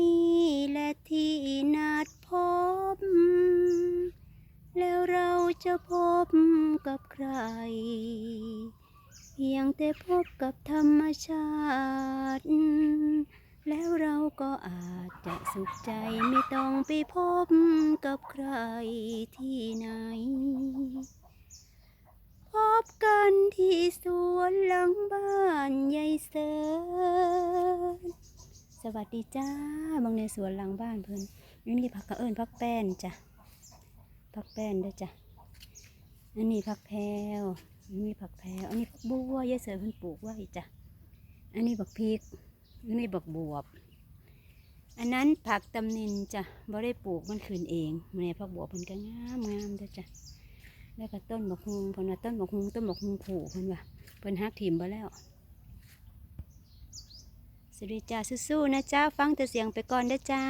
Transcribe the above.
นี่แหละที่นัดพบ แล้วเราจะพบกับใคร เพียงแต่พบกับธรรมชาติ แล้วเราก็อาจจะสุขใจไม่ต้องไปพบกับใครที่ไหน พบกันที่สวนหลังบ้านยายเสิร์ช สวัสดีจ้าบางในสวนหลังบ้านเพิ่นนี่นี่ผักกระเอิญผักแป้นจ้ะผักแป้นด้วยจ้ะอันนี้ผักแพรวอันนี้ผักแพรวอันนี้ผักบัวยายเสิร์เพิ่นปลูกไว้จ้ะอันนี้บักพริกอันนี้บักบวบ อันนั้นผักตำนินจ้ะบ่ได้ปลูกมันขึ้นเองแม่ผักบวบมันก็งามงามเด้อจ้ะแล้วก็ต้นบกฮุงเพิ่นว่าต้นบกฮุงต้นบกฮุงขู่เพิ่นว่าเพิ่นฮักถิ่มไปแล้ว สวัสดีจ้าสู้ๆนะจ้าฟังแต่เสียงไปก่อนเด้อจ้า